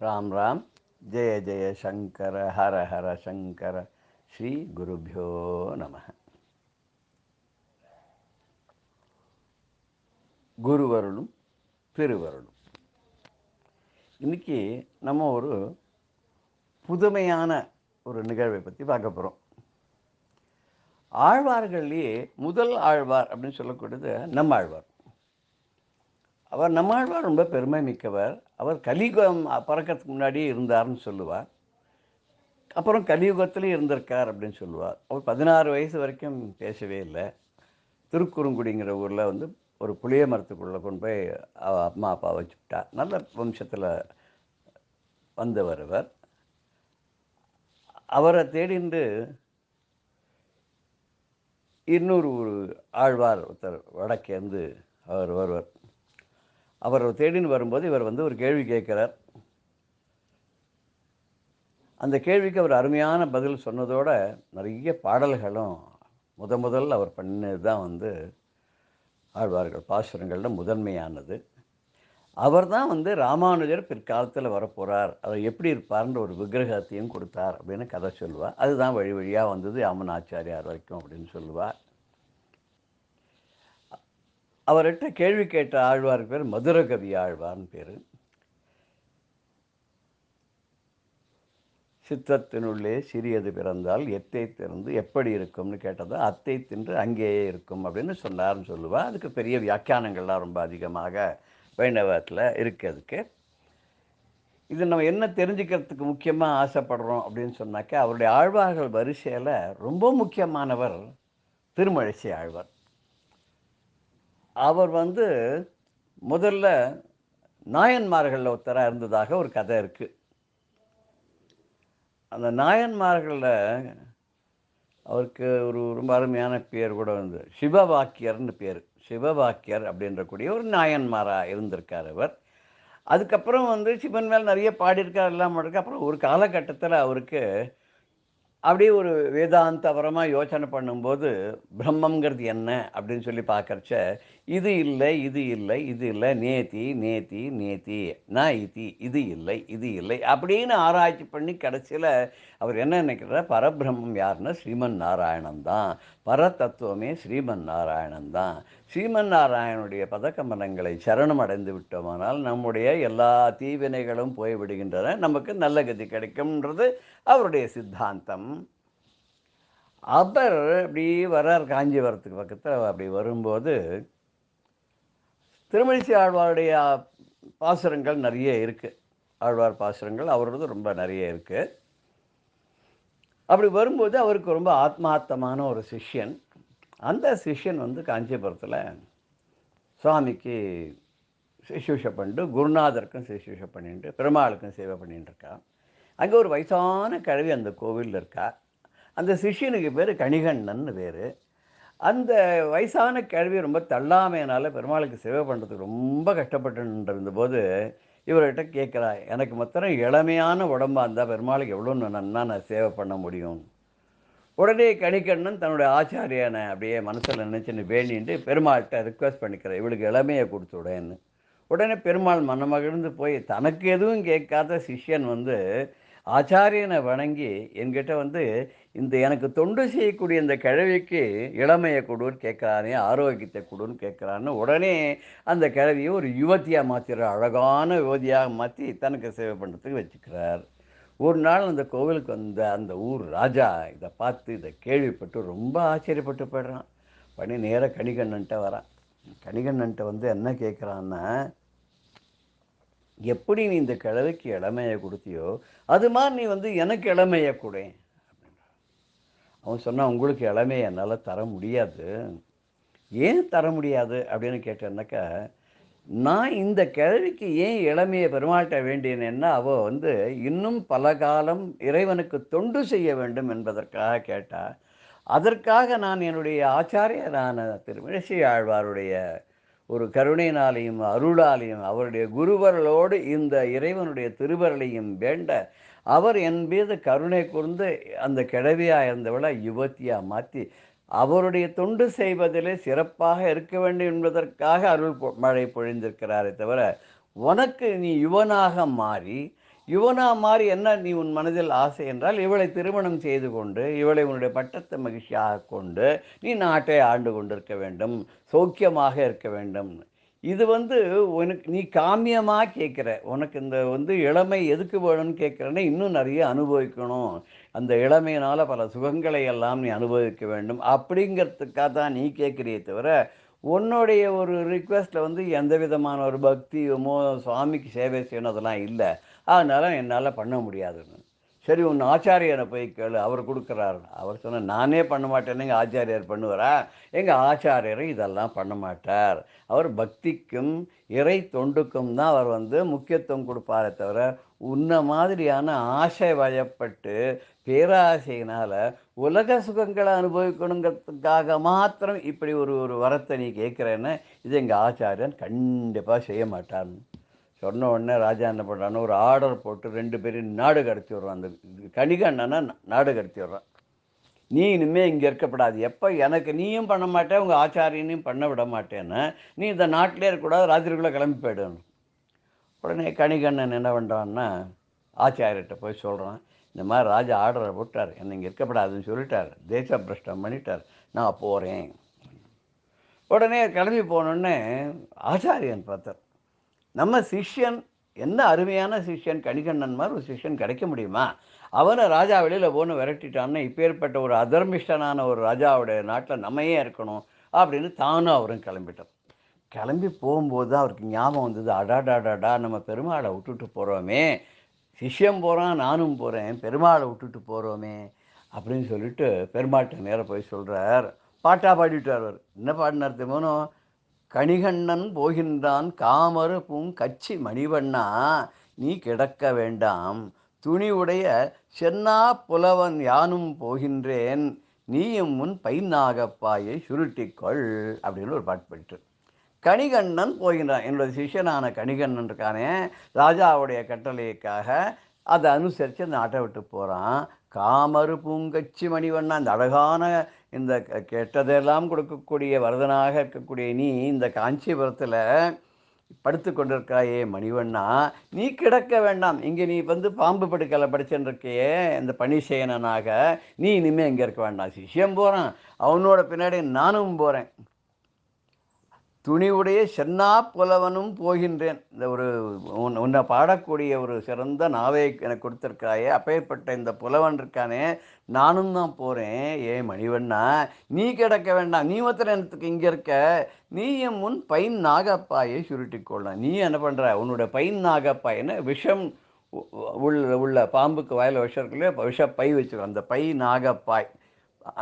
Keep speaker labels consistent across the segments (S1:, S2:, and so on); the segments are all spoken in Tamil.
S1: ராம் ராம் ஜெய ஜெய சங்கர ஹர ஹர சங்கர ஸ்ரீ குருபியோ நம குருவருளும் திருவருளும் இன்னைக்கு நம்ம ஒரு புதுமையான ஒரு நிகழ்வை பற்றி பார்க்க போகிறோம் ஆழ்வார்கள்லேயே முதல் ஆழ்வார் அப்படின்னு சொல்லக்கூடியது நம்ம ஆழ்வார் அவர் நம்மாழ்வார் ரொம்ப பெருமை மிக்கவர் அவர் கலியுகம் பறக்கிறதுக்கு முன்னாடியே இருந்தார்னு சொல்லுவார். அப்புறம் கலியுகத்திலையும் இருந்திருக்கார் அப்படின்னு சொல்லுவார். அவர் பதினாறு வயசு வரைக்கும் பேசவே இல்லை. திருக்குறுங்குடிங்கிற ஊரில் வந்து ஒரு புளிய மரத்துக்குள்ளே கொண்டு போய் அவ அம்மா அப்பா வச்சுட்டா நல்ல வம்சத்தில் வந்தவர் அவர் அவரை தேடிண்டு இன்னொரு ஒரு ஆழ்வார் ஒருத்தர் வடக்கேந்து அவர் வருவார். அவர் தேடின்னு வரும்போது இவர் வந்து ஒரு கேள்வி கேட்குறார். அந்த கேள்விக்கு அவர் அருமையான பதில் சொன்னதோட நிறைய பாடல்களும் முத முதல் அவர் பண்ணது தான் வந்து ஆழ்வார்கள் பாசுரங்களில் முதன்மையானது. அவர் தான் வந்து ராமானுஜர் பிற்காலத்தில் வரப்போகிறார் அவர் எப்படி இருப்பார்ன்ற ஒரு விக்கிரகத்தையும் கொடுத்தார் அப்படின்னு கதை சொல்லுவார் அதுதான் வழி வழியாக வந்தது அம்மனாச்சாரியார் வரைக்கும் அப்படின்னு சொல்லுவார் அவர்கிட்ட கேள்வி கேட்ட ஆழ்வார் பேர் மதுரகவி ஆழ்வார்னு பேர். சித்தத்தினுள்ளே சிறியது பிறந்தால் எத்தை திறந்து எப்படி இருக்கும்னு கேட்டதோ அத்தை தின்று அங்கேயே இருக்கும் அப்படின்னு சொன்னார்னு சொல்லுவாள் அதுக்கு பெரிய வியாக்கியானங்கள்லாம் ரொம்ப அதிகமாக வைணவத்தில் இருக்குது அதுக்கு. இது நம்ம என்ன தெரிஞ்சுக்கிறதுக்கு முக்கியமாக ஆசைப்படுறோம் அப்படின்னு சொன்னாக்கா அவருடைய ஆழ்வார்கள் வரிசையில் ரொம்ப முக்கியமானவர் திருமழிசை ஆழ்வார். அவர் வந்து முதல்ல நாயன்மார்களில் ஒருத்தராக இருந்ததாக ஒரு கதை இருக்குது அந்த நாயன்மார்களில் அவருக்கு ஒரு ரொம்ப அருமையான பேர் கூட வந்து சிவவாக்கியர்னு பேர். சிவவாக்கியர் அப்படின்ற கூடிய ஒரு நாயன்மாராக இருந்திருக்கார் அவர். அதுக்கப்புறம் வந்து சிவன் மேல் நிறைய பாடியிருக்கார் எல்லாம் இருக்கு அப்புறம் ஒரு காலகட்டத்தில் அவருக்கு அப்படியே ஒரு வேதாந்தபரமாக யோசனை பண்ணும்போது பிரம்மங்கிறது என்ன அப்படின்னு சொல்லி பார்க்கறச்ச இது இல்லை இது இல்லை இது இல்லை நேத்தி நேத்தி நேத்தி நான் இத்தி இது இல்லை இது இல்லை அப்படின்னு ஆராய்ச்சி பண்ணி கடைசியில் அவர் என்ன நினைக்கிறார்? பரபிரம்மம் யாருன்னா ஸ்ரீமன் நாராயணன் தான். பரதத்துவமே ஸ்ரீமன் நாராயணன் தான். ஸ்ரீமன் நாராயணனுடைய பதக்கமலங்களை சரணம் அடைந்து விட்டோமானால் நம்முடைய எல்லா தீவினைகளும் போய்விடுகின்றன. நமக்கு நல்ல கதி கிடைக்கும்ன்றது அவருடைய சித்தாந்தம். அவர் அப்படி வர்றார் காஞ்சிபுரத்துக்கு பக்கத்தில். அப்படி வரும்போது திருமணிசி ஆழ்வாருடைய பாசுரங்கள் நிறைய இருக்குது ஆழ்வார் பாசுரங்கள் அவரது ரொம்ப நிறைய இருக்குது அப்படி வரும்போது அவருக்கு ரொம்ப ஆத்மார்த்தமான ஒரு சிஷ்யன். அந்த சிஷ்யன் வந்து காஞ்சிபுரத்தில் சுவாமிக்கு சிசூஷை பண்ணிட்டு குருநாதருக்கும் சிசூஷை பண்ணிட்டு பெருமாளுக்கும் சேவை பண்ணிட்டு இருக்கான். அங்கே ஒரு வயசான கிழவி அந்த கோவிலில் இருக்கா. அந்த சிஷ்யனுக்கு பேர் கணிகண்ணன் பேர். அந்த வயசான கிழவி ரொம்ப தள்ளாமையினால பெருமாளுக்கு சேவை பண்ணுறதுக்கு ரொம்ப கஷ்டப்பட்டுருந்தபோது இவர்கிட்ட கேட்குறா எனக்கு மொத்தம் இளமையான உடம்பாக இருந்தால் பெருமாளுக்கு எவ்வளோ நன்னா நான் சேவை பண்ண முடியும்? உடனே கணிக்கண்ணன் தன்னுடைய ஆச்சாரியனை அப்படியே மனசில் நினச்சின்னு வேண்டிட்டு பெருமாள்கிட்ட ரிக்வெஸ்ட் பண்ணிக்கிறேன் இவளுக்கு இளமையை கொடுத்து விடேன்னு. உடனே பெருமாள் மனமகிழ்ந்து போய் தனக்கு எதுவும் கேட்காத சிஷ்யன் வந்து ஆச்சாரியனை வணங்கி என்கிட்ட வந்து இந்த எனக்கு தொண்டு செய்யக்கூடிய இந்த கிழவிக்கு இளமையை கொடுன்னு கேட்குறானே ஆரோக்கியத்தை கொடுன்னு கேட்குறான்னு உடனே அந்த கிழவியை ஒரு யுவத்தியாக மாற்றிடுற அழகான யுவதியாக மாற்றி தனக்கு சேவை பண்ணுறதுக்கு வச்சுக்கிறார். ஒரு நாள் அந்த கோவிலுக்கு வந்த அந்த ஊர் ராஜா இதை பார்த்து இதை கேள்விப்பட்டு ரொம்ப ஆச்சரியப்பட்டு போயிடுறான். பண்ணி நேராக கணிகண்ணன்ட்ட வரான். கணிகண்ணன்ட்ட வந்து என்ன கேட்குறான்னா எப்படி நீ இந்த கிழவிக்கு இளமையை கொடுத்தியோ அது மாதிரி நீ வந்து எனக்கு இளமையை கொடு. அவன் சொன்னான் உங்களுக்கு இளமையை என்னால் தர முடியாது. ஏன் தர முடியாது? அப்படின்னு கேட்டேன்னாக்கா நான் இந்த கிழவிக்கு ஏன் இளமையை பெருமாட்ட வேண்டியனேன்னா அவள் வந்து இன்னும் பல காலம் இறைவனுக்கு தொண்டு செய்ய வேண்டும் என்பதற்காக கேட்டா அதற்காக நான் என்னுடைய ஆச்சாரியரான திருமிழிசை ஆழ்வாருடைய ஒரு கருணையினாலையும் அருளாலையும் அவருடைய குருவர்களோடு இந்த இறைவனுடைய திருவருளையும் வேண்ட அவர் என் மீது கருணை கூர்ந்து அந்த கிழவியாக இருந்தவளை யுவத்தியாக மாற்றி அவருடைய தொண்டு செய்வதிலே சிறப்பாக இருக்க வேண்டும் என்பதற்காக அருள் மழை பொழிந்திருக்கிறாரே தவிர உனக்கு நீ யுவனாக மாறி யுவனா மாதிரி என்ன நீ உன் மனதில் ஆசை என்றால் இவளை திருமணம் செய்து கொண்டு இவளை உன்னுடைய பட்டத்தை மகிழ்ச்சியாக கொண்டு நீ நாட்டை ஆண்டு கொண்டிருக்க வேண்டும் சௌக்கியமாக இருக்க வேண்டும். இது வந்து உனக்கு நீ காமியமாக கேட்குற உனக்கு இந்த வந்து இளமை எதுக்கு வேணும்னு கேட்குறேன்னா இன்னும் நிறைய அனுபவிக்கணும். அந்த இளமையினால் பல சுகங்களை எல்லாம் நீ அனுபவிக்க வேண்டும். அப்படிங்கிறதுக்காக தான் நீ கேட்குறியே தவிர உன்னுடைய ஒரு ரிக்வெஸ்ட்டில் வந்து எந்த விதமான ஒரு பக்தியுமோ சுவாமிக்கு சேவை செய்யணும் அதெல்லாம் இல்லை. அதனால் என்னால் பண்ண முடியாதுன்னு. சரி உன் ஆச்சாரியனை போய் கேளு அவர் கொடுக்குறாரு அவர் சொன்ன நானே பண்ண மாட்டேன்னு எங்கள் ஆச்சாரியார் பண்ணுவாரா? எங்கள் ஆச்சாரியர் இதெல்லாம் பண்ண மாட்டார். அவர் பக்திக்கும் இறை தொண்டுக்கும் தான் அவர் வந்து முக்கியத்துவம் கொடுப்பாரே தவிர உன்ன மாதிரியான ஆசை வயப்பட்டு பேராசையினால் உலக சுகங்களை அனுபவிக்கணுங்கிறதுக்காக மாத்திரம் இப்படி ஒரு ஒரு வரத்தை நீ கேட்குறேன்னு இது எங்கள் ஆச்சாரியன் கண்டிப்பாக செய்ய மாட்டார்னு சொன்ன உடனே ராஜா என்ன பண்ணுறான்னு ஒரு ஆர்டர் போட்டு ரெண்டு பேரும் நாடு கடத்தி விட்றான். அந்த கணிகண்ணனை நாடு கடத்தி விட்றான். நீ இனிமேல் இங்கே இருக்கப்படாது. எப்போ எனக்கு நீயும் பண்ண மாட்டேன் உங்கள் ஆச்சாரியனையும் பண்ண விட மாட்டேன்னு நீ இந்த நாட்டிலே இருக்கக்கூடாது ராத்திரிக்குள்ளே கிளம்பி போயிடணும் உடனே கணிகண்ணன் என்ன பண்ணுறான்னா ஆச்சாரியர்கிட்ட போய் சொல்கிறான் இந்த மாதிரி ராஜா ஆர்டரை போட்டார். என்னை இங்கே இருக்கப்படாதுன்னு சொல்லிட்டார். தேச பிரஷ்டம் பண்ணிட்டார். நான் போகிறேன் உடனே கிளம்பி போனோடனே ஆச்சாரியன் பார்த்தார். நம்ம சிஷ்யன் என்ன அருமையான சிஷ்யன் கணிகண்ணன் மாதிரி ஒரு சிஷ்யன் கிடைக்க முடியுமா? அவனை ராஜா வெளியில் போன்னு இப்போ இப்பேற்பட்ட ஒரு அதர்மிஷ்டனான ஒரு ராஜாவுடைய நாட்டில் நம்மையே இருக்கணும் அப்படின்னு தானும் அவரும் கிளம்பிட்டோம் கிளம்பி போகும்போது தான் அவருக்கு ஞாபகம் வந்தது அடாடாடாடா நம்ம பெருமாளை விட்டுட்டு போகிறோமே சிஷ்யம் போகிறான் நானும் போகிறேன் பெருமாளை விட்டுட்டு போகிறோமே அப்படின்னு சொல்லிட்டு பெருமாட்டை நேராக போய் சொல்கிறார் பாட்டாக பாடிட்டார் அவர். என்ன பாடினார் தெரியுமோ? கணிகண்ணன் போகின்றான் காமரு பூங்கச்சி மணிவண்ணா நீ கிடக்க வேண்டாம். துணி உடைய சென்னா புலவன் யானும் போகின்றேன். நீயும் முன் பைநாகப்பாயை சுருட்டிக்கொள் அப்படின்னு ஒரு பாட்டு பாடிட்டு கணிகண்ணன் போகின்றான். என்னுடைய சிஷ்யனான கணிகண்ணன் இருக்கானே ராஜாவுடைய கட்டளைக்காக அதை அனுசரித்து அந்த நாட்டை விட்டு போகிறான் காமரு பூங்கச்சி மணிவண்ணா அந்த அழகான இந்த க- கெட்டதெல்லாம் கொடுக்கக்கூடிய வரதனாக இருக்கக்கூடிய நீ இந்த காஞ்சிபுரத்தில் படுத்து கொண்டிருக்காயே மணிவண்ணா. நீ கிடக்க வேண்டாம். இங்கே நீ வந்து பாம்பு படுக்கலை படிச்சுன்னு இருக்கையே இந்த பணிசேனனாக. நீ இனிமேல் இங்கே இருக்க வேண்டாம். சிஷ்யம் போகிறான் அவனோட பின்னாடி நானும் போகிறேன் துணிவுடைய சென்னா புலவனும் போகின்றேன். இந்த ஒரு உன் உன்னை பாடக்கூடிய ஒரு சிறந்த நாவை எனக்கு கொடுத்துருக்காயே அப்பேற்பட்ட இந்த புலவன் இருக்கானே நானும் தான் போகிறேன் ஏ மணிவண்ணா நீ கிடக்க வேண்டாம். நீ மாத்திரம் எனக்கு இங்கே இருக்க? நீ என் முன் பைன் நாகப்பாயை சுருட்டிக்கொள்ளலாம் நீ என்ன பண்ணுற உன்னோட பைன் நாகப்பாயின்னு விஷம் உள்ள உள்ள பாம்புக்கு வாயில் விஷம் இருக்குல்லையே விஷ பை வச்சுருக்கோம் அந்த பை நாகப்பாய்.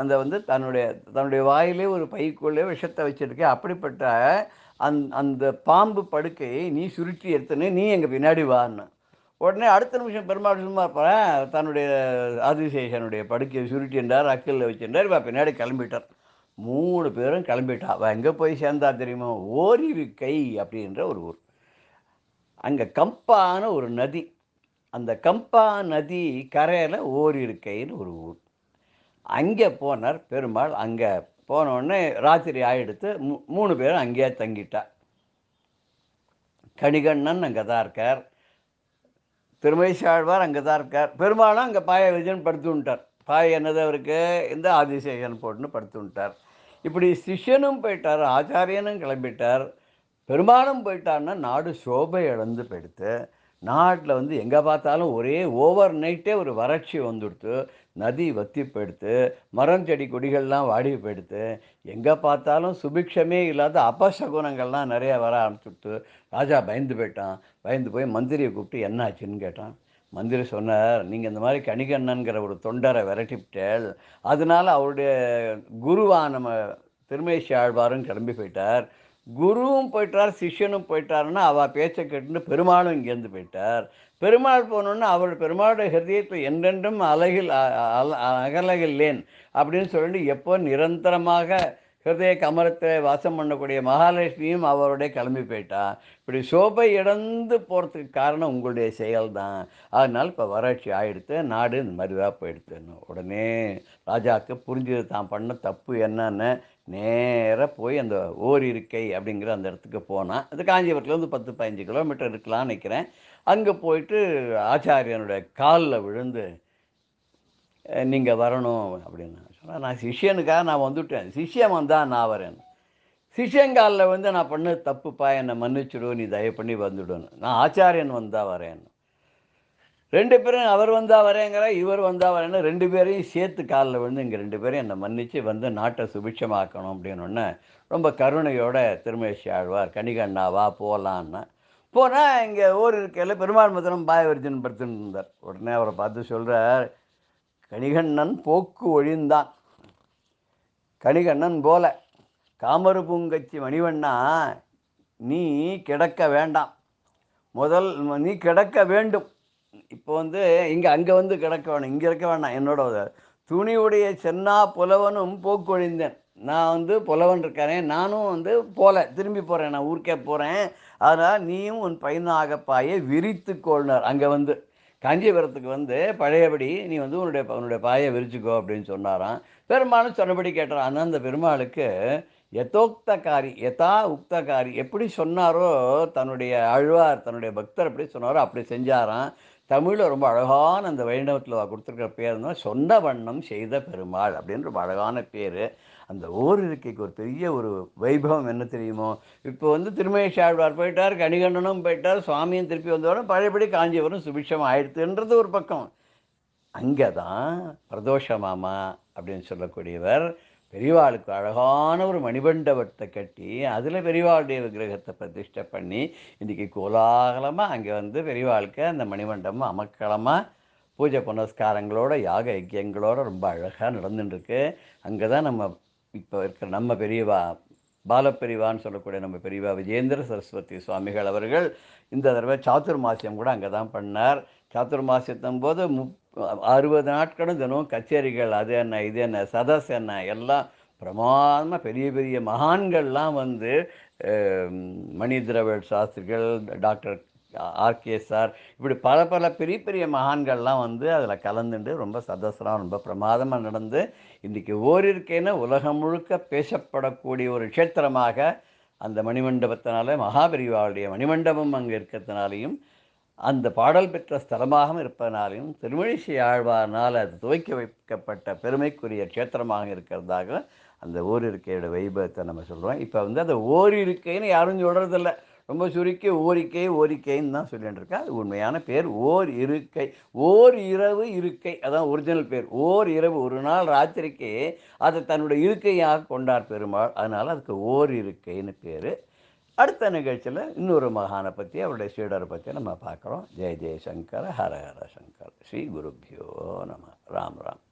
S1: அந்த வந்து தன்னுடைய தன்னுடைய வாயிலே ஒரு பைக்குள்ளே விஷத்தை வச்சிருக்க அப்படிப்பட்ட அந் அந்த பாம்பு படுக்கையை நீ சுருட்டி எடுத்துன்னு நீ எங்கள் பின்னாடி வான்னு. உடனே அடுத்த நிமிஷம் பெருமாள் சும்மா இருப்பேன் தன்னுடைய ஆதிசேஷனுடைய படுக்கையை சுருட்டி என்றார் அக்கல்ல வச்சிருந்தார் இவ பின்னாடி கிளம்பிட்டார். மூணு பேரும் கிளம்பிட்டா அவள் எங்கே போய் சேர்ந்தா தெரியுமா? ஓரிரு கை அப்படின்ற ஒரு ஊர். அங்கே கம்பான ஒரு நதி. அந்த கம்பா நதி கரையில் ஓரிருக்கைன்னு ஒரு ஊர். அங்கே போனார் பெருமாள் அங்கே போனோடனே ராத்திரி ஆயிடுத்து மூ மூணு பேரும் அங்கேயே தங்கிட்டா. கணிகண்ணன் அங்கே தான் இருக்கார் திருமேசாழ்வார் அங்கே தான் இருக்கார். பெருமாளும் அங்கே பாய விஜயன் படுத்துட்டார் பாய என்னது அவருக்கு? இந்த ஆதிசேகன் போட்டுன்னு படுத்துட்டார் இப்படி சிஷ்யனும் போயிட்டார் ஆச்சாரியனும் கிளம்பிட்டார். பெருமாளும் போயிட்டார்னா நாடு சோபை இழந்து போயிடுத்து. நாட்டில் வந்து எங்கே பார்த்தாலும் ஒரே ஓவர் நைட்டே ஒரு வறட்சி வந்துடுத்து. நதி வத்தி போயிடுத்து மரம் செடி கொடிகள்லாம் வாடி போயிடுத்து எங்கே பார்த்தாலும் சுபிக்ஷமே இல்லாத அபசகுணங்கள்லாம் நிறைய வர ஆரம்பிச்சுட்டு ராஜா பயந்து போயிட்டான். பயந்து போய் மந்திரியை கூப்பிட்டு என்ன ஆச்சுன்னு கேட்டான். மந்திரி சொன்னார் நீங்கள் இந்த மாதிரி கணிகண்ணன்கிற ஒரு தொண்டரை விரட்டிவிட்டேள். அதனால அவருடைய குருவான நம்ம திருமேசி ஆழ்வாரும் கிளம்பி போயிட்டார். குருவும் போயிட்டார் சிஷ்யனும் போயிட்டாருன்னா அவள் பேச்சை கேட்டுட்டு பெருமாளும் இங்கேருந்து போயிட்டார். பெருமாள் போனோன்னா அவர் பெருமாளுடைய ஹிருதயத்தில் என்றென்றும் அழகில் அ- அகலகில்லேன் அப்படின்னு சொல்லிட்டு எப்போ நிரந்தரமாக ஹிருதய கமலத்தில் வாசம் பண்ணக்கூடிய மகாலட்சுமியும் அவருடைய கிளம்பி போயிட்டா. இப்படி சோபை இழந்து போகிறதுக்கு காரணம் உங்களுடைய செயல் தான் அதனால் இப்போ வறட்சி ஆகிடுத்து நாடு இந்த மாதிரிதான் போயிடுத்துன்னு. உடனே ராஜாவுக்கு புரிஞ்சது தான் பண்ண தப்பு என்னன்னு. நேராக போய் அந்த ஓர் இருக்கை அப்படிங்கிற அந்த இடத்துக்கு போனான் அது காஞ்சிபுரத்துலேருந்து பத்து பதினஞ்சு கிலோமீட்டர் இருக்கலாம்னு நினைக்கிறேன். அங்கே போயிட்டு ஆச்சாரியனுடைய காலில் விழுந்து நீங்கள் வரணும் அப்படின்னு. சொன்னால் நான் சிஷ்யனுக்காக நான் வந்துவிட்டேன் சிஷியம் வந்தால் நான் வரேன். சிஷ்யங்காலில் வந்து நான் பண்ண தப்புப்பா என்னை மன்னிச்சுடு நீ தயவு பண்ணி வந்துடுன்னு. நான் ஆச்சாரியன் வந்தால் வரேன். ரெண்டு பேரும் அவர் வந்தால் வரேங்கிற இவர் வந்தால் வரேன்னு ரெண்டு பேரையும் சேர்த்து காலில் வந்து இங்கே ரெண்டு பேரும் என்னை மன்னித்து வந்து நாட்டை சுபிட்சமாக்கணும் அப்படின்னு ரொம்ப கருணையோட திருமேஷி ஆழ்வார் கணிகண்ணா வா போகலான்னா போனால் இங்கே ஊர் இருக்கையில் பெருமாள் மதுரம் பாயவர்ஜன் படுத்துன்னு இருந்தார் உடனே அவரை பார்த்து சொல்கிறார் கணிகண்ணன் போக்கு ஒழிந்தான். கணிகண்ணன் போல. காமரு பூங்கச்சி மணிவண்ணா நீ கிடக்க வேண்டாம். முதல் நீ கிடக்க வேண்டும். இப்போ வந்து இங்கே அங்கே வந்து கிடக்க வேணும். இங்கே இருக்க வேண்டாம். என்னோட துணியுடைய சென்னா புலவனும் போக்கொழிந்தேன் நான் வந்து புலவன் இருக்கிறேன். நானும் வந்து போல. திரும்பி போகிறேன் நான் ஊருக்கே போகிறேன் அதனால் நீயும் உன் பையனாகப்பாயை விரித்து கொள்னார். அங்கே வந்து காஞ்சிபுரத்துக்கு வந்து பழையபடி நீ வந்து உன்னுடைய உன்னுடைய பாயை விரிச்சுக்கோ அப்படின்னு சொன்னாராம். பெருமாளும் சொன்னபடி கேட்டாராம் ஆனால் அந்த பெருமாளுக்கு யதோக்தகாரி எதா உக்தகாரி எப்படி சொன்னாரோ தன்னுடைய அழ்வார் தன்னுடைய பக்தர் எப்படி சொன்னாரோ அப்படி செஞ்சாராம். தமிழில் ரொம்ப அழகான அந்த வைணவத்தில் கொடுத்துருக்கிற பேர் தான் சொன்ன வண்ணம் செய்த பெருமாள் அப்படின்னு ரொம்ப அழகான பேர். அந்த ஓர் இருக்கைக்கு ஒரு பெரிய ஒரு வைபவம் என்ன தெரியுமோ? இப்போ வந்து திருமேஷ் ஆழ்வார் போயிட்டார் கணிகண்டனும் போயிட்டார் சுவாமியும் திருப்பி வந்தவரும் பழையபடி காஞ்சிபுரம் சுபிஷம் ஆயிடுத்துன்றது ஒரு பக்கம். அங்கே தான் பிரதோஷ மாமா அப்படின்னு சொல்லக்கூடியவர் பெரியவாளுக்கு அழகான ஒரு மணிமண்டபத்தை கட்டி அதில் பெரியவாளுடைய விக்கிரகத்தை பிரதிஷ்டை பண்ணி இன்றைக்கி கோலாகலமாக அங்கே வந்து பெரியவாளுக்கு அந்த மணிமண்டபம் அமக்களமாக பூஜை புனஸ்காரங்களோட யாக யஜ்யங்களோட ரொம்ப அழகாக நடந்துட்டுருக்கு. அங்கே தான் நம்ம இப்போ இருக்கிற நம்ம பெரியவா பாலப்பெரிவான்னு சொல்லக்கூடிய நம்ம பெரியவா விஜேந்திர சரஸ்வதி சுவாமிகள் அவர்கள் இந்த தடவை சாத்துர்மாசியம் கூட அங்கே தான் பண்ணார். சாத்துர்மாசியத்தும் போது முப் அறுபது நாட்களும் தினம் கச்சேரிகள் அது என்ன இது என்ன சதஸ் என்ன எல்லாம் பிரமாதமாக பெரிய பெரிய மகான்கள்லாம் வந்து மணி திரவிட சாஸ்திரிகள் டாக்டர் ஆர்கே சார். இப்படி பல பல பெரிய பெரிய மகான்கள்லாம் வந்து அதில் கலந்துட்டு ரொம்ப சதஸ்லாம் ரொம்ப பிரமாதமாக நடந்து இன்றைக்கி ஓரிருக்கேன்னு உலகம் முழுக்க பேசப்படக்கூடிய ஒரு க்ஷேத்திரமாக அந்த மணிமண்டபத்தினால மகாபெரிவாவுடைய மணிமண்டபம் அங்கே இருக்கிறதுனாலையும் அந்த பாடல் பெற்ற ஸ்தலமாகவும் இருப்பதனாலையும் திருமழிசை ஆழ்வானால் அது துவைக்க வைக்கப்பட்ட பெருமைக்குரிய க்ஷேத்திரமாக இருக்கிறதாக அந்த ஓரிருக்கையோட வைபவத்தை நம்ம சொல்கிறோம் இப்போ வந்து அந்த ஓரிருக்கைன்னு யாரும் சொல்கிறதில்ல ரொம்ப சுருக்கி ஓரிக்கை ஓரிக்கைன்னு தான் சொல்லிட்டு இருக்கா அது உண்மையான பேர். ஓர் இருக்கை ஓர் இரவு இருக்கை. அதான் ஒரிஜினல் பேர். ஓர் இரவு. ஒரு நாள் ராத்திரிக்கு அதை தன்னுடைய இருக்கையாக கொண்டார் பெருமாள். அதனால் அதுக்கு ஓர் இருக்கைன்னு பேர். அடுத்த நிகழ்ச்சியில் இன்னொரு மகானை பற்றி அவருடைய சீடரை பற்றி நம்ம பார்க்குறோம். ஜெய ஜெயசங்கர ஹர ஹர சங்கர். ஸ்ரீ குருப்பியோ நம. ராம் ராம்.